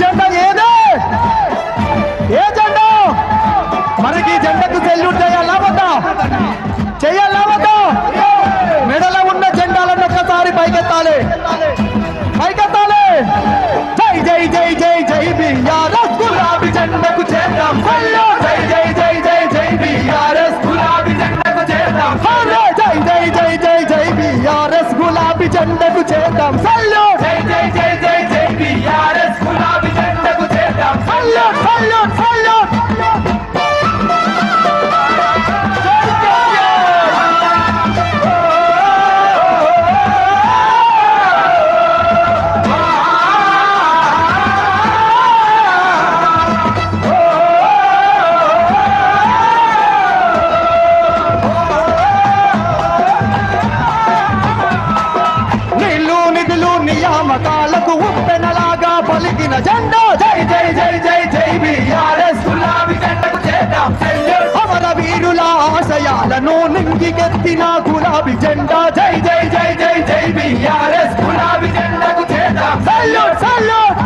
జెండా ఏదే? ఏ జెండా? మనకి జెండకు సెల్యూట్ చేయాలా వద్దా? చేయాలా వద్దా? మెడలో ఉన్న జెండాలను ఒక్కసారి పైకెత్తాలి. పైకెత్తాలి. జై జై జై జై జై బిఆర్ఎస్ గులాబీ జెండకు చేద్దాం. హల్లో! జై జై జై జై జై బిఆర్ఎస్ గులాబీ జెండకు చేద్దాం. హల్లో! జై జై జై జై జై బిఆర్ఎస్ గులాబీ జెండకు చేద్దాం. సల్లో నియామకాలకు ఉప్పెనలాగా పలికిన జెండా. జై జై జై జై జై బిఆర్ఎస్ గులాబీ జెండకు చేద్దాం. అమర వీరుల ఆశయాలను నింగికెత్తిన గులాబీ జెండా. జై జై జై జై జై బిఆర్ఎస్ గులాబీ జెండకు చేద్దాం. Salute salute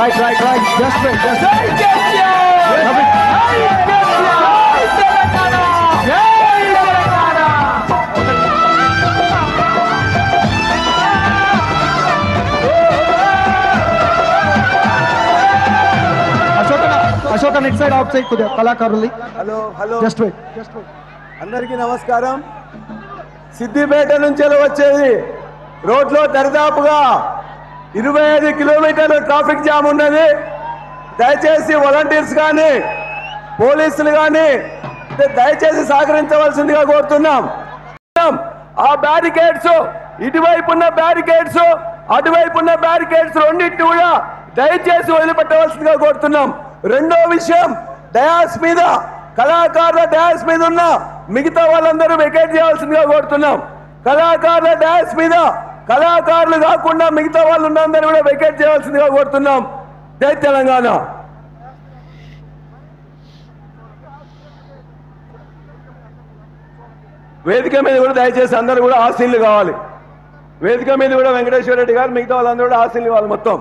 right right right just right just జై జై. Ashoka next side off side కొద్దిగా కళాకారులు hello hello just wait just wait అందరికీ నమస్కారం. సిద్దిపేట నుంచి వచ్చేది? రోడ్లో దరిదాపుగా ఇరవై ఐదు కిలోమీటర్ల ట్రాఫిక్ జామ్ ఉన్నది. దయచేసి వాలంటీర్స్ కానీ పోలీసులు కానీ దయచేసి సహకరించవలసిందిగా కోరుతున్నాం. ఆ బ్యారికేడ్స్ ఇటువైపు ఉన్న బ్యారికేడ్స్ అటువైపు ఉన్న బ్యారికేడ్స్ రెండింటిని కూడా దయచేసి వదిలిపెట్టవలసిందిగా కోరుతున్నాం. రెండో విషయం డయాస్ మీద కళాకారుల డయాస్ మీద ఉన్న మిగతా వాళ్ళందరూ వెకేట్ చేయాల్సిందిగా కోరుతున్నాం. కళాకారుల డయాస్ మీద కళాకారులు కాకుండా మిగతా వాళ్ళు ఉన్నందరూ కూడా వెకేట్ చేయాల్సిందిగా కోరుతున్నాం. జై తెలంగాణ. వేదిక మీద కూడా దయచేసి అందరూ కూడా ఆశీలు కావాలి. వేదిక మీద కూడా వెంకటేశ్వర రెడ్డి గారు మిగతా వాళ్ళందరూ కూడా ఆశీలు కావాలి మొత్తం.